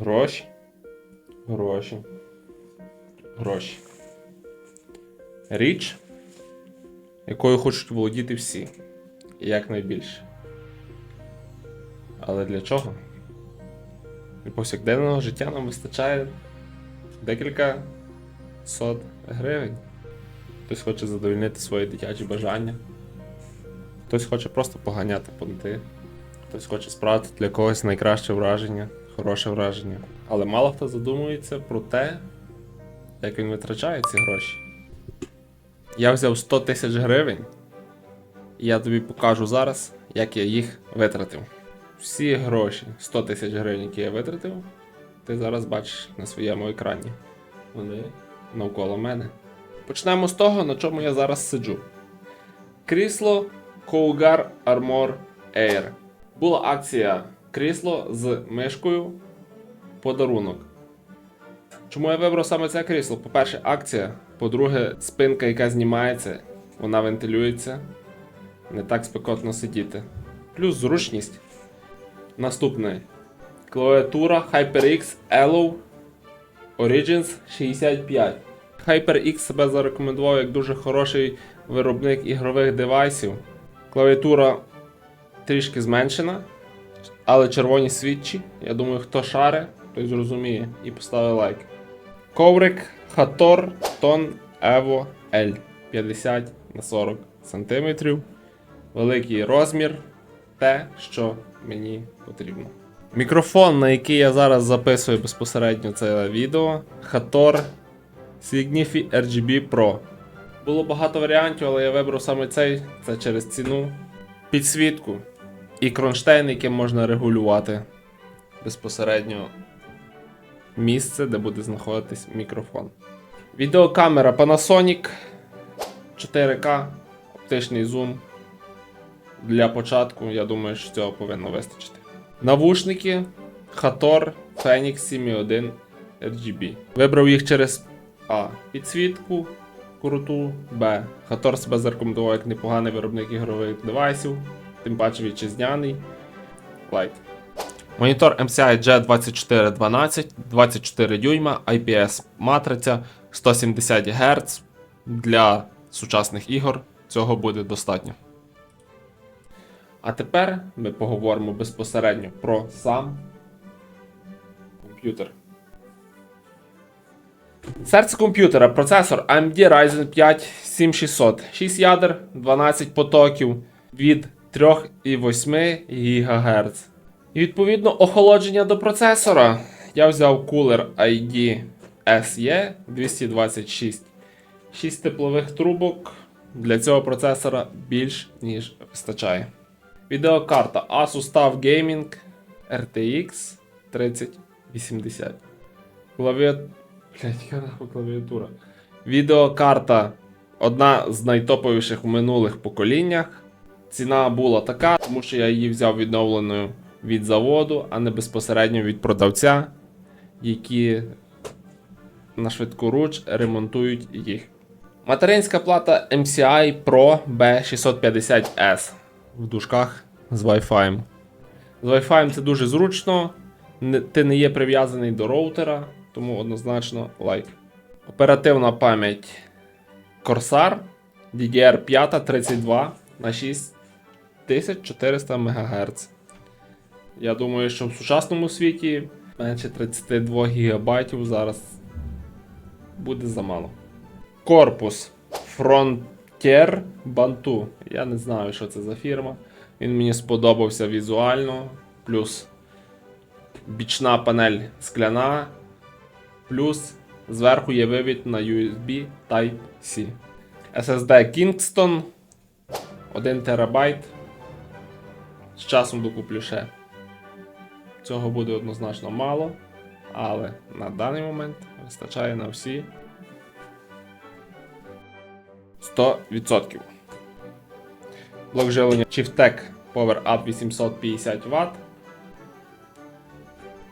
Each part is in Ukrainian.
Гроші. Гроші. Гроші. Річ, якою хочуть володіти всі. І якнайбільше. Але для чого? Для повсякденного життя нам вистачає декілька сот гривень. Хтось хоче задовольнити свої дитячі бажання. Хтось хоче просто поганяти понти. Хтось хоче справити для когось найкраще враження, хороше враження. Але мало хто задумується про те, як він витрачає ці гроші. Я взяв 100 тисяч гривень, і я тобі покажу зараз, як я їх витратив. Всі гроші, 100 тисяч гривень, які я витратив, ти зараз бачиш на своєму екрані. Вони навколо мене. Почнемо з того, на чому я зараз сиджу. Крісло Cougar Armor Air. Була акція крісло з мишкою подарунок. Чому я вибрав саме це крісло? По-перше, акція. По-друге, спинка, яка знімається, вона вентилюється. Не так спекотно сидіти. Плюс зручність. Наступне. Клавіатура HyperX Elo Origins 65. HyperX себе зарекомендував як дуже хороший виробник ігрових девайсів. Клавіатура трішки зменшена, але червоні свідчі. Я думаю, хто шаре, той зрозуміє і поставить лайк. Коврик Hator Ton Evo L 50 на 40 см. Великий розмір. Те, що мені потрібно. Мікрофон, на який я зараз записую безпосередньо це відео, Hator Signifi RGB Pro. Було багато варіантів, але я вибрав саме цей, це через ціну. Підсвітку і кронштейн, яким можна регулювати безпосередньо місце, де буде знаходитись мікрофон. Відеокамера Panasonic 4К, оптичний зум. Для початку, я думаю, що цього повинно вистачити. Навушники Hator Phoenix 7.1 RGB. Вибрав їх через А. Підсвітку круту, Б. Hator себе зарекомендував як непоганий виробник ігрових девайсів, тим паче вітчизняний. Лайк. Монітор MCI G2412, 24 дюйма, IPS матриця, 170 Гц. Для сучасних ігор цього буде достатньо. А тепер ми поговоримо безпосередньо про сам комп'ютер. Серце комп'ютера, процесор AMD Ryzen 5 7600, 6 ядер, 12 потоків від 3,8 ГГц. І відповідно охолодження до процесора. Я взяв кулер ID SE 226. 6 теплових трубок. Для цього процесора більш ніж вистачає. Відеокарта Asus TUF Gaming RTX 3080. Клавіатура. Блять, яка нахуй клавіатура. Відеокарта одна з найтоповіших в минулих поколіннях. Ціна була така, тому що я її взяв відновленою від заводу, а не безпосередньо від продавця, які на швидкоруч ремонтують їх. Материнська плата MCI Pro B650S в дужках з Wi-Fi. З Wi-Fi це дуже зручно, ти не є прив'язаний до роутера, тому однозначно лайк. Оперативна пам'ять Corsair DDR5 32 на 6400 МГц. Я думаю, що в сучасному світі менше 32 ГБ зараз буде замало. Корпус Frontier Bantu. Я не знаю, що це за фірма. Він мені сподобався візуально. Плюс бічна панель скляна. Плюс зверху є вивід на USB Type-C. SSD Kingston 1 ТБ. З часом докуплю ще. Цього буде однозначно мало, але на даний момент вистачає на всі 100%. Блок живлення Chieftec Power Up 850 Вт.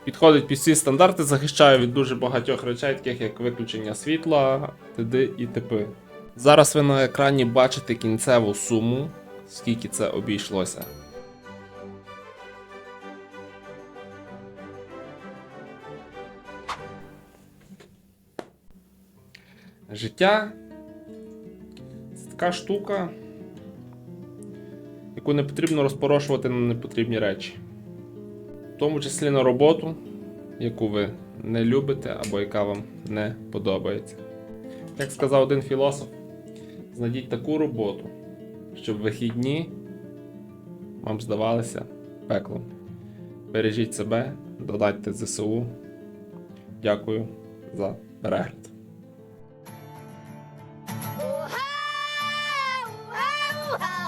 Підходить під всі стандарти, захищає від дуже багатьох речей, таких як виключення світла, т.д. і т.п. Зараз ви на екрані бачите кінцеву суму, скільки це обійшлося. Життя це така штука, яку не потрібно розпорошувати на непотрібні речі. В тому числі на роботу, яку ви не любите або яка вам не подобається. Як сказав один філософ, знайдіть таку роботу, щоб вихідні вам здавалися пеклом. Бережіть себе, додайте ЗСУ. Дякую за перегляд. 다